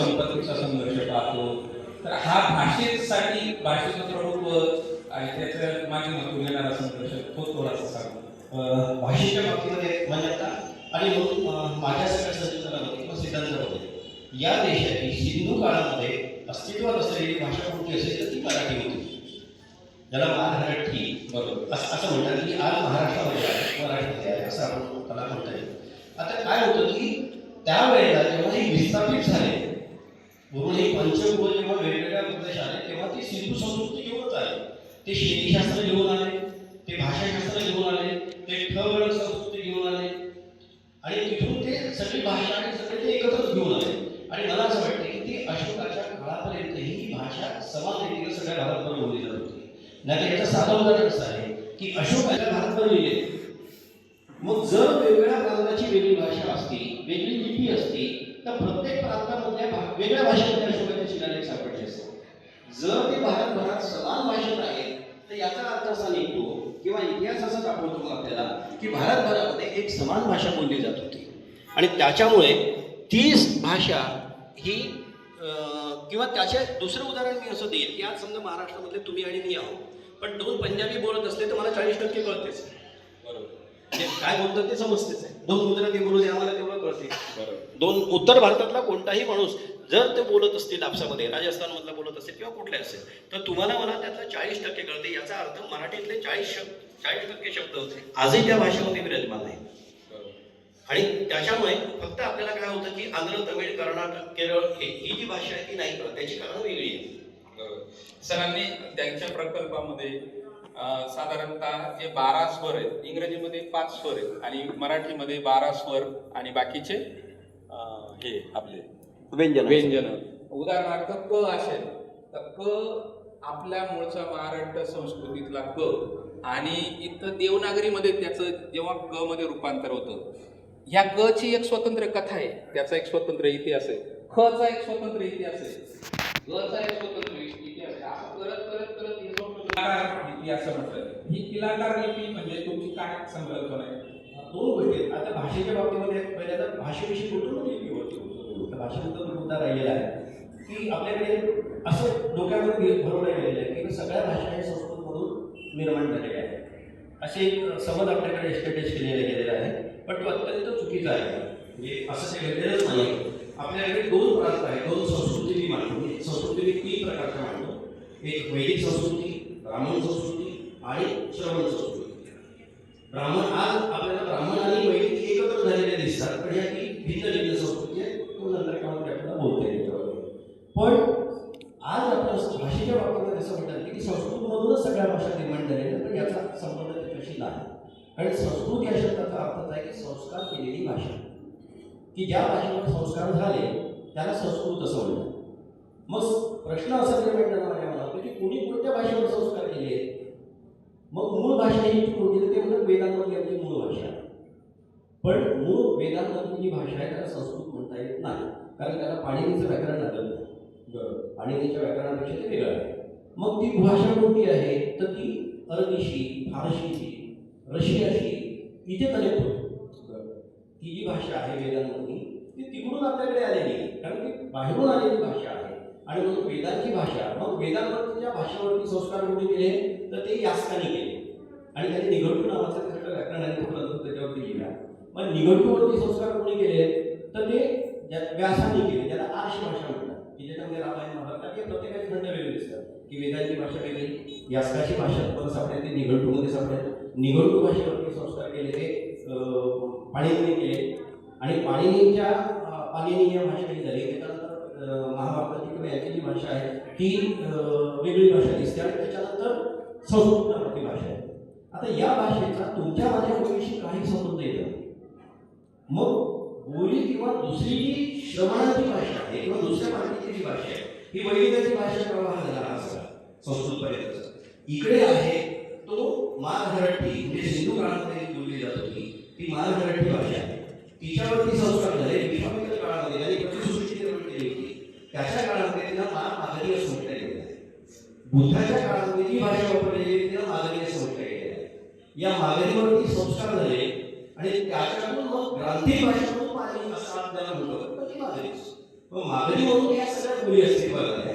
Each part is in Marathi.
संपत्तीचा संघर्ष पाहतो तर हा भाषेसाठी भाषेचं प्रभुत्व आणि त्याच्या माध्यमातून येणारा संघर्ष तो थोडासा सांगतो. भाषेच्या बाबतीमध्ये मान्यता आणि म्हणून माझ्या सगळ्या संशोधनामध्ये किंवा सिद्धांतामध्ये या देशाची सिंधू काळामध्ये अस्तित्वात असलेली भाषा कोणती असेल तर ती मराठी होती. ज्याला मराठी बरोबर. असं असं म्हणतात की आज महाराष्ट्रामध्ये आहे मराठीमध्ये आहे असं आपण त्याला म्हणता येईल. आता काय होतं की त्यावेळेला जेव्हा हे विस्थापित झाले म्हणून हे पंचभूत जेव्हा वेगवेगळ्या प्रदेश आले तेव्हा ती सिंधू संस्कृती घेऊनच आले. ते शेतीशास्त्र घेऊन आले ते भाषाशास्त्र घेऊन आले ते ठळक संस्कृती घेऊन आले. आणि तिथून ते सगळी भाषा आणि सगळे ते एकत्रच घेऊन आले. आणि मला असं वाटतं की ती अशोकाच्या काळापर्यंत ही भाषा समान रीतीने सगळ्या भारतभर बोलली जात होती. नाही तर याचं साधं उदाहरण असं आहे की अशोकाच्या भारतभर लिहिले मग जर वेगवेगळ्या प्रांताची वेगळी भाषा असती वेगळी लिपी असती तर प्रत्येक प्रांतामधल्या वेगळ्या भाषेमध्ये हिशोबाने शिलालेख सापडले असतात जर ते भारतभरात समान भाषेत आहेत तर याचा अर्थ असा निघतो किंवा इतिहास असा दाखवतो आपल्याला की भारतभरामध्ये एक समान भाषा बोलली जात होती. आणि त्याच्यामुळे तीच भाषा ही किंवा त्याचे दुसरं उदाहरण मी असं देईल की आज समजा महाराष्ट्रामधले तुम्ही आणि मी आहोत पण दोन पंजाबी बोलत असले तर मला चाळीस टक्के कळतेच. बरोबर. ते काय बोलतात ते समजतेच आहे. दोन गुजराती बोलू दे आम्हाला तेवढं कळते. बरोबर. दोन उत्तर भारतातला कोणताही माणूस जर ते बोलत असतील आपसामध्ये राजस्थानमधला बोलत असेल किंवा कुठले असेल तर तुम्हाला मला त्यातलं चाळीस टक्के कळते. याचा अर्थ मराठीतले चाळीस शब्द चाळीस टक्के शब्द आजही त्या भाषेमध्ये विराजमान आहे आणि त्याच्यामुळे फक्त आपल्याला काय होतं की आंध्र तमिळ कर्नाटक केरळ हे ही जी भाषा आहे ती नाही कळत. त्याची कारणं वेगळी बरोबर. सरांनी त्यांच्या प्रकल्पामध्ये साधारणतः जे बारा स्वर आहेत इंग्रजीमध्ये पाच स्वर आहेत आणि मराठीमध्ये बारा स्वर आणि बाकीचे हे आपले व्यंजन. व्यंजन. उदाहरणार्थ क असेल तर क आपल्या मूळचा महाराष्ट्र संस्कृतीतला क आणि इथं देवनागरीमध्ये त्याचं जेव्हा क मध्ये रूपांतर होतं ह्या क ची एक स्वतंत्र कथा आहे. त्याचा एक स्वतंत्र इतिहास आहे. ख चा एक स्वतंत्र इतिहास आहे. ग चा एक स्वतंत्र इतिहास आहे. असं करत करत करत हे लिपी असं म्हटलं. ही किलाकार लिपी म्हणजे तुमची काय संकल्पना आहे? दोन गोष्टी आता भाषेच्या बाबतीमध्ये पहिल्यांदा भाषेविषयी कुठून लिपी होती भाषेबद्दल तो मुद्दा राहिलेला आहे. की आपल्याकडे असं डोक्यामध्ये भरवलं गेलेलं आहे की सगळ्या भाषा हे संस्कृतमधून निर्माण झालेल्या आहेत असे एक समज आपल्याकडे एस्टॅब्लिश केलेला गेलेला आहे. पण तो अत्यंत चुकीचा आहे. म्हणजे असं ते घडलेलंच नाही. आपल्याकडे दोन प्रांत आहेत. दोन संस्कृती मी मांडतो. संस्कृती मी तीन प्रकारच्या मांडतो. एक वैदिक संस्कृती ब्राह्मण संस्कृती आणि श्रवण संस्कृती ब्राह्मण आज आपल्याला ब्राह्मण आणि वैदिक एकत्र झालेले दिसतात पण या ती भिन्न भिन्न संस्कृती आहे तो नंतर आपल्याला बोलता येईल पण आज आपल्या भाषेच्या बाबतीमध्ये असं म्हणतात की संस्कृतमधूनच सगळ्या भाषा निर्माण झालेल्या पण याचा संबंध त्याच्याशी नाही. कारण संस्कृत या शब्दाचा अर्थच आहे की संस्कार केलेली भाषा. की ज्या भाषेवर संस्कार झाले त्याला संस्कृत असं म्हणतात. मग प्रश्न असा निर्माण झाला माझ्या मनात की कोणी कोणत्या भाषेवर संस्कार केले आहेत मग मूळ भाषा ही कोणती ते म्हणतात वेदांमधली आपली मूळ भाषा. पण मूळ वेदांमधली जी भाषा आहे त्याला संस्कृत म्हणता येत नाही. कारण त्याला पाणिनीचं व्याकरण लागत नाही. बरोबर. पाणिनीच्या व्याकरणापेक्षा ते वेगळं आहे. मग ती भाषा कोणती आहे? तर ती अरबीशी फारशीची रशियाशी इथे कनेक्ट होते. ती जी भाषा आहे वेदांमधली ती तिकडून आपल्याकडे आलेली आहे. कारण ती बाहेरून आलेली भाषा आहे. आणि म्हणून वेदांची भाषा मग वेदांवरती ज्या भाषेवरती संस्कार कोणी केले तर ते यास्काने केले. आणि त्याने निघंटू नावाचं त्याच्या व्याकरणाने ग्रंथ त्याच्यावरती लिहिला मग निघंटूवरती संस्कार कोणी केले तर ते ज्या- व्यासाने केले त्याला आर्ष भाषा म्हणतात की ज्याच्यामध्ये रामायण महाभारतात हे प्रत्येकाचे खंड वेगळे दिसतात. की वेदांची भाषा वेगळी यास्काची भाषा परत सापडेल ते निघंटूमध्ये सापडेल निघंटू भाषेवरती संस्कार केले ते पाणीने पाणिनीने केले आणि पाणिनीच्या पाणिनी या भाषा झाली त्याच्यानंतर महाभारताची किंवा याची जी भाषा आहे ती वेगळी भाषा दिसते आणि त्याच्यानंतर संस्कृत नावाची भाषा आहे. आता या भाषेचा तुमच्या माझ्या बोलीशी काही संबंध येत. नाही मग बोली किंवा दुसरी जी श्रवणाची भाषा आहे किंवा दुसऱ्या मराठीची जी भाषा आहे ही वैदिकाची भाषा प्रवाह झाला असा संस्कृतपर्यंत इकडे आहे तो मारघरटी म्हणजे सिंधू काळामध्ये बोलली जात होती ती मारघरटी भाषा आहे. तिच्यावरती संस्कार झाले विश्वामित्र काळामध्ये आणि प्रतिसृष्टी त्याच्या काळामध्ये तिला मार मागणी असं म्हटलं गेलं आहे बुद्धाच्या काळामध्ये जी भाषा वापरली गेली तिला मागणी असं म्हटलं गेलं आहे या मागणीवरती संस्कार झाले आणि त्याच्यातून मग ग्रांथिक भाषा म्हणून मागणी असं आपल्याला म्हणतो पण ती मागणीच. मग मागणी म्हणून या सगळ्या बोली अस्तित्वात आल्या.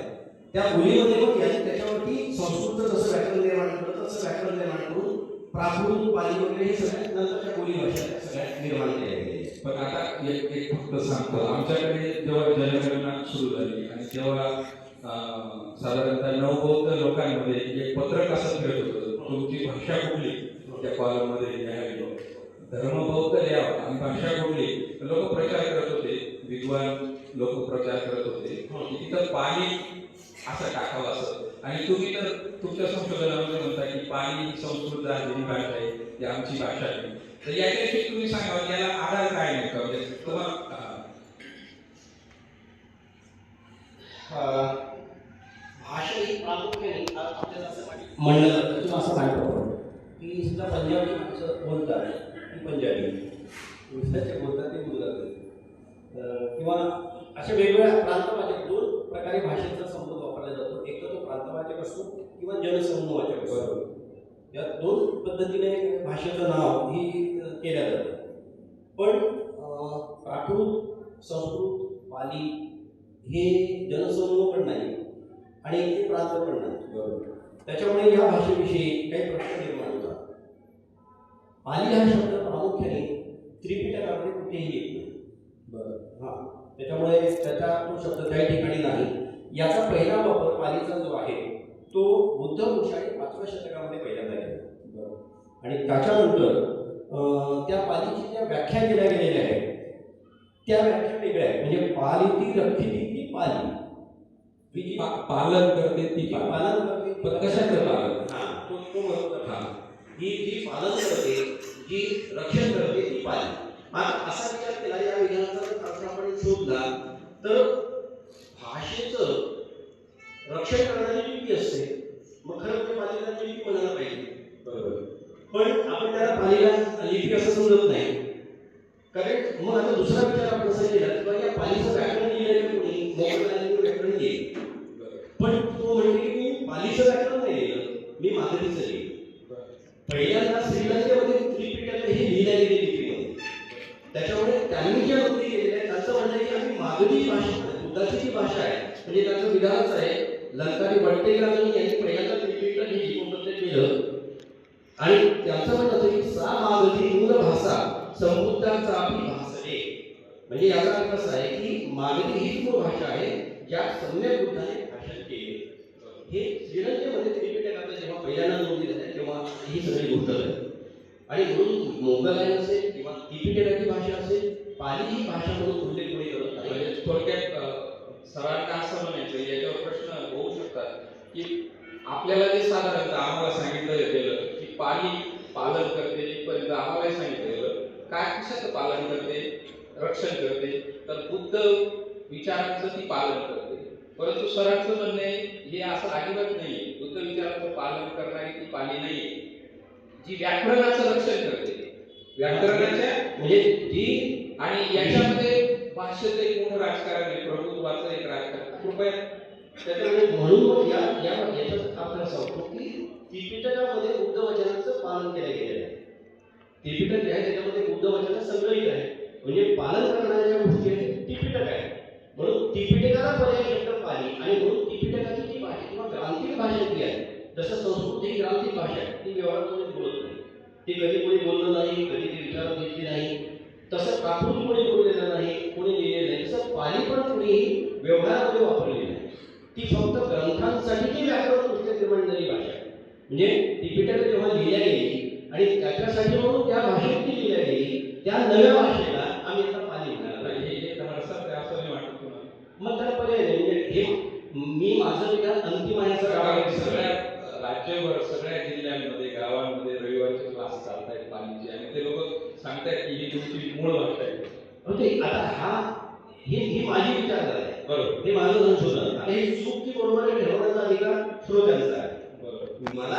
त्या बोलीमध्ये मग यांनी त्याच्यावरती संस्कृत जसं व्याकरण निर्माण केलं तसं व्याकरण निर्माण करून प्राकृत पाली वगैरे हे सगळ्या नंतरच्या बोली भाषा त्या सगळ्या निर्माण केल्या गेल्या. पण आता एक एक फक्त सांगतो. आमच्याकडे जेव्हा जनगणना सुरू झाली आणि तेव्हा साधारणतः नवबौद्ध लोकांमध्ये एक पत्रक असं मिळत होतं. तुमची भाषा कुठली? त्या कॉलममध्ये लिहायला धर्म बौद्ध लिहावा. आणि भाषा कुठली? लोक प्रचार करत होते. विद्वान लोक प्रचार करत होते. तिथं पाणी असं टाकावं असं. आणि तुम्ही तर तुमच्या संशोधनामध्ये म्हणता की पाणी संस्कृत झालेली भाषा आहे ही आमची भाषा आहे. तर याच्याविषयी तुम्ही सांगा याला आधार काय नेमका? म्हणजे तुम्हाला भाषा ही प्रामुख्याने आपल्याला असं म्हणलं जातं किंवा असं माहिती की सुद्धा पंजाबी माणसं बोलतात ती पंजाबी. गुजरातचे बोलतात ते गुजराती. किंवा अशा वेगवेगळ्या प्रांतवाचक दोन प्रकारे भाषेचा संबंध वापरला जातो. एक तर तो प्रांतवाचक असतो किंवा जनसमूहाचक असतो या दोन पद्धतीने भाषेचं नाव ही केल्या जातं. पण प्राकृत संस्कृत पाली हे जनसमूह पण नाही आणि ते प्रांत पण नाही. बरोबर. त्याच्यामुळे या भाषेविषयी काही प्रश्न निर्माण होतात. पाली हा शब्द प्रामुख्याने त्रिपिटकामध्ये कुठेही येत नाही. हां. त्याच्यामुळे त्याचा तो शब्द काही ठिकाणी नाही. याचा पहिला वापर पालीचा जो आहे तो बुद्ध वंशाने पाचव्या शतकामध्ये पहिल्यांदा केला आणि त्याच्यानंतर त्या पालीची ज्या व्याख्या केल्या गेलेल्या आहेत त्या व्याख्या वेगळ्या आहेत. म्हणजे पालिती रक्षिती ती पाली. जी पालन करते ती पालन करते ती पण कशाचं पालन? हा तो तो हा. ही जी पालन करते जी रक्षण करते ती पाली. आता असा विचार केला या विधानाचा जर आपण शोधला तर भाषेचं रक्षण करणारी लिपी असते. मग खरं म्हणजे पालीला लिपी म्हणायला पाहिजे. पण आपण त्याला पालीला लिपी असं समजत नाही. कारण मग आता दुसरा विचार आपण असा केला की या पालीचं व्याकरण लिहिलेलं कोणी? मोगलांनी व्याकरण लिहिले. पण तो म्हणते की मी पालीचं व्याकरण नाही लिहिलं. मी मागणीचं लिहिलं. पहिल्यांदा श्रीलंकेमध्ये त्रिपिटक हे लिहिल्या गेले लिपीमध्ये त्याच्यामुळे त्यांनी ज्या नोंदी केलेल्या आहेत त्यांचं म्हणणं की आम्ही मागधी भाषा बुद्धाची जी भाषा आहे म्हणजे त्यांचं विधानच आहे लंकानी बट्टेगानी यांनी पहिल्यांदा त्रिपिटक हे जिवंत केलं आणि त्यांचं म्हणणं असं की सा मागधी मूल भाषा संबुद्धांचा आपली भाषणे म्हणजे याचा अर्थ असा आहे की मागधी ही मूळ भाषा आहे ज्या सम्यक बुद्धाने भाषण केले. हे श्रीलंकेमध्ये त्रिपिटकाचं जेव्हा पहिल्यांदा नोंदी झाल्या तेव्हा ही सगळी गोष्ट आहे आणि म्हणून मोगलायन असेल किंवा त्रिपिटकाची भाषा असेल पाली ही भाषा म्हणून उल्लेख कोणी करत नाही. म्हणजे थोडक्यात सरांना असं म्हणायचं याच्यावर प्रश्न की आपल्याला जे साधारणतः आम्हाला सांगितलं गेलं की पाणी पालन करते इथपर्यंत आम्हाला सांगितलं गेलं काय कशाचं पालन करते रक्षण करते तर बुद्ध विचारांचं ती पालन करते. परंतु सरांचं म्हणणं हे असं अजिबात नाही बुद्ध विचारांचं पालन करणारी ती पाणी नाही जी व्याकरणाचं रक्षण करते. व्याकरणाच्या म्हणजे जी आणि याच्यामध्ये भाषेचं एक मोठं राजकारण आहे प्रभुत्वाचं एक राजकारण कृपया त्याच्यामुळे म्हणून या या याचा आपण सांगतो की त्रिपिटकामध्ये बुद्ध वचनाचं पालन केलं गेलेलं आहे. त्रिपिटक जे आहे त्याच्यामध्ये बुद्ध वचन संग्रहित आहे. म्हणजे पालन करणाऱ्या ज्या गोष्टी आहेत त्रिपिटक आहे म्हणून त्रिपिटकाला पर्याय शब्द पाली आणि म्हणून त्रिपिटकाची जी भाषा किंवा ग्रांथिक भाषा जी आहे जसं संस्कृत ही ग्रांथिक भाषा आहे ती व्यवहारात बोलत नाही. ती कधी कोणी बोललं नाही कधी ती विचारात घेतली नाही. तसं प्राकृत कोणी बोललेलं नाही कोणी लिहिलेलं नाही. तसं पाली पण कोणी व्यवहारामध्ये वापरलेली ती फक्त ग्रंथांसाठी व्याकरण पुस्तक निर्माण झालेली भाषा म्हणजे त्रिपिटक जेव्हा लिहिल्या गेली आणि त्याच्यासाठी म्हणून त्या भाषेत ती लिहिल्या गेली त्या नव्या भाषेला आम्ही आता पाली म्हणायला आता पाहिजे हे हे समजतात का असं वाटत तुम्हाला मग त्याला पर्याय नाही. म्हणजे हे मी माझं विधान अंतिम आहे असं सगळ्या. राज्यभर सगळ्या जिल्ह्यांमध्ये गावांमध्ये रविवारचे क्लास चालतायत पाणीचे आणि ते लोक सांगतायत की ही तुमची मूळ भाषा आहे. ते आता हा ही ही माझी विचारधारा आहे. बरोबर. हे माझं संशोधन. ही चूक की बरोबर आहे ठरवण्याचा अधिकार श्रोत्यांचा आहे. मला